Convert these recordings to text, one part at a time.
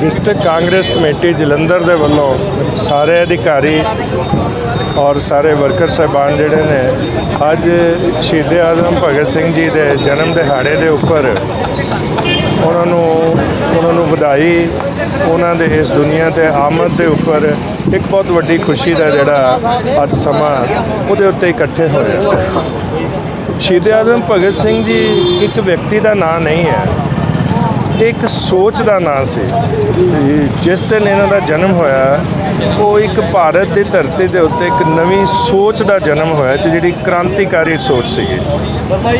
District Congress committee Jalandhar ਦੇ ਵੱਲੋਂ ਸਾਰੇ ਅਧਿਕਾਰੀ ਔਰ ਸਾਰੇ ਵਰਕਰ ਸਾਹਿਬਾਨ ਜਿਹੜੇ ਨੇ, ਅੱਜ ਸ਼ਹੀਦ ਆਜ਼ਮ ਭਗਤ ਸਿੰਘ ਜੀ ਦੇ ਜਨਮ ਦਿਹਾੜੇ ਦੇ ਉੱਪਰ ਉਹਨਾਂ ਨੂੰ ਉਹਨਾਂ ਨੂੰ ਵਧਾਈ, ਉਹਨਾਂ ਦੇ ਇਸ ਦੁਨੀਆ ਤੇ ਆਮਦ ਦੇ ਉੱਪਰ ਇੱਕ ਬਹੁਤ ਵੱਡੀ ਖੁਸ਼ੀ ਦਾ ਜਿਹੜਾ ਅੱਜ ਸਮਾਂ ਉਹਦੇ ਉੱਤੇ ਇਕੱਠੇ ਹੋਏ ਸ਼ਹੀਦ ਆਜ਼ਮ ਭਗਤ ਸਿੰਘ ਜੀ ਇੱਕ ਵਿਅਕਤੀ ਦਾ ਨਾਂ ਨਹੀਂ ਹੈ। ਇੱਕ ਸੋਚ ਦਾ ਨਾਂ ਸੀ ਜਿਸ ਦਿਨ ਇਹਨਾਂ ਦਾ ਜਨਮ ਹੋਇਆ, ਉਹ ਇੱਕ ਭਾਰਤ ਦੀ ਧਰਤੀ ਦੇ ਉੱਤੇ ਇੱਕ ਨਵੀਂ ਸੋਚ ਦਾ ਜਨਮ ਹੋਇਆ ਸੀ, ਜਿਹੜੀ ਕ੍ਰਾਂਤੀਕਾਰੀ ਸੋਚ ਸੀਗੀ।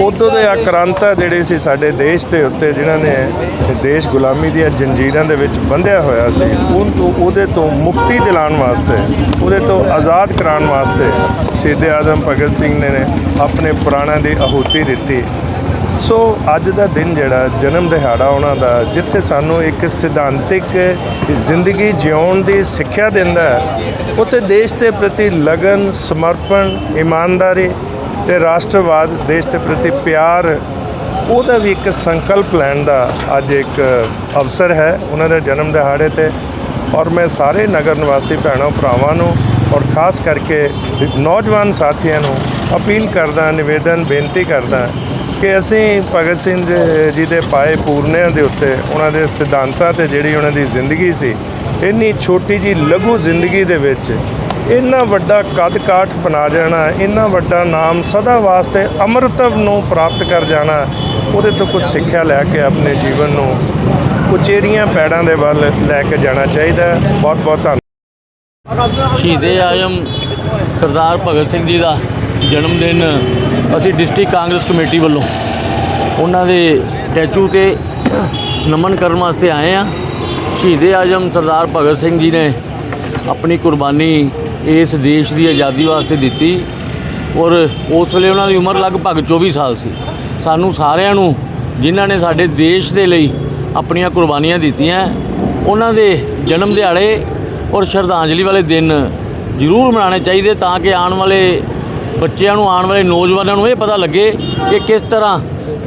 ਉਦੋਂ ਦੇ ਆਕ੍ਰਾਂਤਾ ਜਿਹੜੇ ਸੀ ਸਾਡੇ ਦੇਸ਼ ਦੇ ਉੱਤੇ, ਜਿਨ੍ਹਾਂ ਨੇ ਦੇਸ਼ ਗੁਲਾਮੀ ਦੀਆਂ ਜੰਜੀਰਾਂ ਦੇ ਵਿੱਚ ਬੰਧਿਆ ਹੋਇਆ ਸੀ ਉਹਦੇ ਤੋਂ ਮੁਕਤੀ ਦਿਲਾਉਣ ਵਾਸਤੇ, ਉਹਦੇ ਤੋਂ ਆਜ਼ਾਦ ਕਰਾਉਣ ਵਾਸਤੇ ਸ਼ਹੀਦ ਆਜ਼ਮ ਭਗਤ ਸਿੰਘ ਨੇ ਆਪਣੇ ਪ੍ਰਾਣਾਂ ਦੀ ਆਹੂਤੀ ਦਿੱਤੀ। ਸੋ ਅੱਜ ਦਾ ਦਿਨ ਜਿਹੜਾ ਜਨਮ ਦਿਹਾੜਾ ਉਹਨਾਂ ਦਾ, ਜਿੱਥੇ ਸਾਨੂੰ ਇੱਕ ਸਿਧਾਂਤਿਕ ਜ਼ਿੰਦਗੀ ਜਿਉਣ ਦੀ ਸਿੱਖਿਆ ਦਿੰਦਾ ਹੈ, ਉੱਥੇ ਦੇਸ਼ ਦੇ ਪ੍ਰਤੀ ਲਗਨ, ਸਮਰਪਣ, ਇਮਾਨਦਾਰੀ ਤੇ ਰਾਸ਼ਟਰਵਾਦ, ਦੇਸ਼ ਦੇ ਪ੍ਰਤੀ ਪਿਆਰ, ਉਹਦਾ ਵੀ ਇੱਕ ਸੰਕਲਪ ਲੈਣ ਦਾ ਅੱਜ ਇੱਕ ਅਵਸਰ ਹੈ ਉਹਨਾਂ ਦੇ ਜਨਮ ਦਿਹਾੜੇ ਤੇ। ਔਰ ਮੈਂ ਸਾਰੇ ਨਗਰ ਨਿਵਾਸੀ ਭੈਣਾਂ, ਭਰਾਵਾਂ ਨੂੰ ਔਰ ਖਾਸ ਕਰਕੇ ਨੌਜਵਾਨ ਸਾਥੀਆਂ ਨੂੰ ਅਪੀਲ ਕਰਦਾ, ਨਿਵੇਦਨ, ਬੇਨਤੀ ਕਰਦਾ ਕਿ ਅਸੀਂ ਭਗਤ ਸਿੰਘ ਜੀ- ਦੇ ਪਾਏ ਪੂਰਨਿਆਂ ਦੇ ਉੱਤੇ, ਉਹਨਾਂ ਦੇ ਸਿਧਾਂਤਾਂ ਤੇ ਜਿਹੜੀ ਉਹਨਾਂ ਦੀ ਜ਼ਿੰਦਗੀ ਸੀ, ਇੰਨੀ ਛੋਟੀ ਜੀ ਲਘੂ ਜ਼ਿੰਦਗੀ ਦੇ ਵਿੱਚ ਇੰਨਾ ਵੱਡਾ ਕੱਦ ਕਾਠ ਬਣਾ ਜਾਣਾ, ਇੰਨਾ ਵੱਡਾ ਨਾਮ ਸਦਾ ਵਾਸਤੇ ਅੰਮ੍ਰਿਤਵ ਨੂੰ ਪ੍ਰਾਪਤ ਕਰ ਜਾਣਾ, ਉਹਦੇ ਤੋਂ ਕੁਝ ਸਿੱਖਿਆ ਲੈ ਕੇ ਆਪਣੇ ਜੀਵਨ ਨੂੰ ਉਚੇਰੀਆਂ ਪੈੜਾਂ ਦੇ ਵੱਲ ਲੈ ਕੇ ਜਾਣਾ ਚਾਹੀਦਾ ਬਹੁਤ ਬਹੁਤ ਧੰਨਵਾਦ ਸ਼ਹੀਦੇ ਆਜ਼ਮ ਸਰਦਾਰ ਭਗਤ ਸਿੰਘ ਜੀ ਦਾ ਜਨਮ ਦਿਨ ਅਸੀਂ ਡਿਸਟ੍ਰਿਕਟ ਕਾਂਗਰਸ ਕਮੇਟੀ ਵੱਲੋਂ ਉਹਨਾਂ ਦੇ ਸਟੈਚੂ ਤੇ ਨਮਨ ਕਰਨ ਵਾਸਤੇ ਆਏ ਆ ਸ਼ਹੀਦੇ ਆਜ਼ਮ ਸਰਦਾਰ ਭਗਤ ਸਿੰਘ ਜੀ ਨੇ ਆਪਣੀ ਕੁਰਬਾਨੀ ਇਸ ਦੇਸ਼ ਦੀ ਆਜ਼ਾਦੀ ਵਾਸਤੇ ਦਿੱਤੀ ਔਰ ਉਸ ਵੇਲੇ ਉਹਨਾਂ ਦੀ ਉਮਰ ਲਗਭਗ 24 ਸਾਲ ਸੀ। ਸਾਨੂੰ ਸਾਰਿਆਂ ਨੂੰ ਜਿਨ੍ਹਾਂ ਨੇ ਸਾਡੇ ਦੇਸ਼ ਦੇ ਲਈ ਆਪਣੀਆਂ ਕੁਰਬਾਨੀਆਂ ਦਿੱਤੀਆਂ, ਉਹਨਾਂ ਦੇ ਜਨਮ ਦਿਹਾੜੇ ਔਰ ਸ਼ਰਧਾਂਜਲੀ ਵਾਲੇ ਦਿਨ ਜ਼ਰੂਰ ਮਨਾਉਣੇ ਚਾਹੀਦੇ ਤਾਂ ਕਿ ਆਉਣ ਵਾਲੇ ਬੱਚਿਆਂ ਨੂੰ ਆਉਣ ਵਾਲੇ ਨੌਜਵਾਨਾਂ ਨੂੰ ਇਹ ਪਤਾ ਲੱਗੇ ਕਿ ਕਿਸ ਤਰ੍ਹਾਂ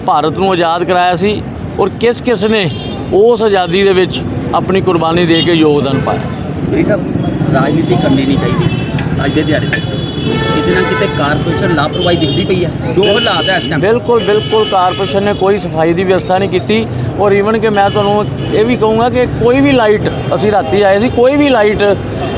ਭਾਰਤ ਨੂੰ ਆਜ਼ਾਦ ਕਰਾਇਆ ਸੀ ਔਰ ਕਿਸ ਕਿਸ ਨੇ ਉਸ ਆਜ਼ਾਦੀ ਦੇ ਵਿੱਚ ਆਪਣੀ ਕੁਰਬਾਨੀ ਦੇ ਕੇ ਯੋਗਦਾਨ ਪਾਇਆ ਇਹ ਸਭ ਰਾਜਨੀਤੀ ਕਰਨੀ ਨਹੀਂ ਚਾਹੀਦੀ ਅੱਜ ਦੇ ਦਿਹਾੜੇ ਤੇ ਕਿਤੇ ਨਾ ਕਿਤੇ ਕਾਰਪੋਰੇਸ਼ਨ ਲਾਪਰਵਾਹੀ ਦਿਖਦੀ ਪਈ ਹੈ। ਜੋ ਹਾਲਾਤ ਹੈ ਇਸ ਟਾਈਮ ਬਿਲਕੁਲ ਬਿਲਕੁਲ ਕਾਰਪੋਰੇਸ਼ਨ ਨੇ ਕੋਈ ਸਫ਼ਾਈ ਦੀ ਵਿਵਸਥਾ ਨਹੀਂ ਕੀਤੀ ਔਰ ਈਵਨ ਕਿ ਮੈਂ ਤੁਹਾਨੂੰ ਇਹ ਵੀ ਕਹੂੰਗਾ ਕਿ ਕੋਈ ਵੀ ਲਾਈਟ ਅਸੀਂ ਰਾਤੀ ਆਏ ਸੀ ਕੋਈ ਵੀ ਲਾਈਟ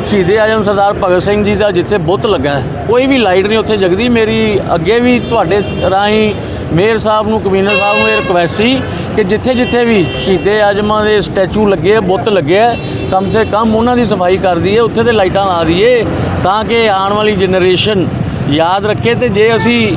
ਸ਼ਹੀਦੇ ਆਜ਼ਮ ਸਰਦਾਰ ਭਗਤ ਸਿੰਘ ਜੀ ਦਾ ਜਿੱਥੇ ਬੁੱਤ ਲੱਗਾ ਕੋਈ ਵੀ ਲਾਈਟ ਨਹੀਂ ਉੱਥੇ ਜਗਦੀ। ਮੇਰੀ ਅੱਗੇ ਵੀ ਤੁਹਾਡੇ ਰਾਹੀਂ ਮੇਅਰ ਸਾਹਿਬ ਨੂੰ, ਕਮਿਸ਼ਨਰ ਸਾਹਿਬ ਨੂੰ ਇਹ ਰਿਕੁਐਸਟ ਸੀ ਕਿ ਜਿੱਥੇ ਜਿੱਥੇ ਵੀ ਸ਼ਹੀਦੇ ਆਜ਼ਮਾਂ ਦੇ ਸਟੈਚੂ ਲੱਗੇ ਆ, ਬੁੱਤ ਲੱਗੇ ਆ, ਕਮ ਸੇ ਕਮ ਉਹਨਾਂ ਦੀ ਸਫ਼ਾਈ ਕਰ ਦਈਏ, ਉੱਥੇ ਤੇ ਲਾਈਟਾਂ ਲਾ ਦਈਏ, ਤਾਂ ਕਿ ਆਉਣ ਵਾਲੀ ਜਨਰੇਸ਼ਨ ਯਾਦ ਰੱਖੇ ਤੇ ਜੇ ਅਸੀਂ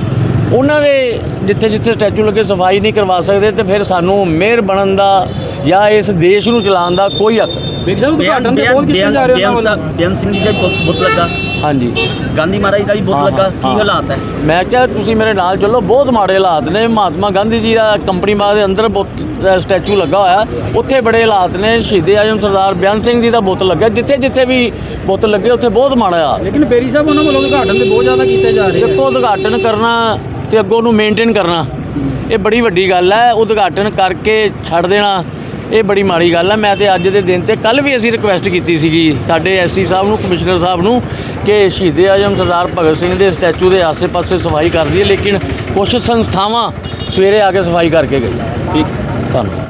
ਉਹਨਾਂ ਦੇ ਜਿੱਥੇ ਜਿੱਥੇ ਸਟੈਚੂ ਲੱਗੇ ਸਫ਼ਾਈ ਨਹੀਂ ਕਰਵਾ ਸਕਦੇ ਤੇ ਫਿਰ ਸਾਨੂੰ ਮੇਅਰ ਬਣਨ ਦਾ ਜਾਂ ਇਸ ਦੇਸ਼ ਨੂੰ ਚਲਾਉਣ ਦਾ ਕੋਈ ਹੱਕ ਨਹੀਂ। ਵੇਖ ਸਾਹਿਬ ਉਦਘਾਟਨ ਤੇ ਬਹੁਤ ਕੀਤੇ ਜਾ ਰਹੇ ਹੋ ਬੇਅੰਤ ਸਿੰਘ ਜੀ ਦਾ ਬਹੁਤ ਬਹੁਤ ਲੱਗਾ। ਹਾਂਜੀ। ਗਾਂਧੀ ਮਹਾਰਾਜ ਦਾ ਵੀ ਬਹੁਤ ਹਾਂ, ਲੱਗਾ। ਕੀ ਹਾਂ। ਹਾਲਾਤ ਹੈ? ਮੈਂ ਕਿਹਾ ਤੁਸੀਂ ਮੇਰੇ ਨਾਲ ਚੱਲੋ ਬਹੁਤ ਮਾੜੇ ਹਾਲਾਤ ਨੇ। ਮਹਾਤਮਾ ਗਾਂਧੀ ਜੀ ਦਾ ਕੰਪਨੀ ਬਾਗ ਦੇ ਅੰਦਰ ਸਟੈਚੂ ਲੱਗਾ ਹੋਇਆ। ਉੱਥੇ ਬੜੇ ਹਾਲਾਤ ਨੇ। ਸ਼ਹੀਦੇ ਆਜ਼ਮ ਸਰਦਾਰ ਬਿਆਨ ਸਿੰਘ ਜੀ ਦਾ ਬੁੱਤ ਲੱਗਾ। ਜਿੱਥੇ ਜਿੱਥੇ ਵੀ ਬੁੱਤ ਲੱਗੇ ਉੱਥੇ ਬਹੁਤ ਮਾੜਾ ਆ ਲੇਕਿਨ ਬੇਰੀ ਸਾਹਿਬ ਉਹਨਾਂ ਵੱਲੋਂ ਉਦਘਾਟਨ ਤੇ ਬਹੁਤ ਜ਼ਿਆਦਾ ਕੀਤੇ ਜਾ ਰਹੇ ਦੇਖੋ ਉਦਘਾਟਨ ਕਰਨਾ ਤੇ ਅੱਗੋਂ ਨੂੰ ਮੇਨਟੇਨ ਕਰਨਾ। ਇਹ ਬੜੀ ਵੱਡੀ ਗੱਲ ਹੈ, ਉਦਘਾਟਨ ਕਰਕੇ ਛੱਡ ਦੇਣਾ, ਇਹ ਬੜੀ ਮਾੜੀ ਗੱਲ ਹੈ। ਮੈਂ ਤੇ ਅੱਜ ਦੇ ਦਿਨ ਤੇ ਕੱਲ ਵੀ ਅਸੀਂ ਰਿਕੁਐਸਟ ਕੀਤੀ ਸੀਗੀ ਸਾਡੇ ਐਸਸੀ ਸਾਹਿਬ ਨੂੰ, ਕਮਿਸ਼ਨਰ ਸਾਹਿਬ ਨੂੰ, ਕਿ ਸ਼ਹੀਦੇ ਆਜ਼ਮ ਸਰਦਾਰ ਭਗਤ ਸਿੰਘ ਦੇ ਸਟੈਚੂ ਦੇ ਆਸੇ-ਪਾਸੇ ਸਫ਼ਾਈ ਕਰ ਦਈਏ ਲੇਕਿਨ ਕੁਝ ਸੰਸਥਾਵਾਂ ਸਵੇਰੇ ਆ ਕੇ ਸਫ਼ਾਈ ਕਰਕੇ ਗਈ। ਠੀਕ, ਧੰਨਵਾਦ।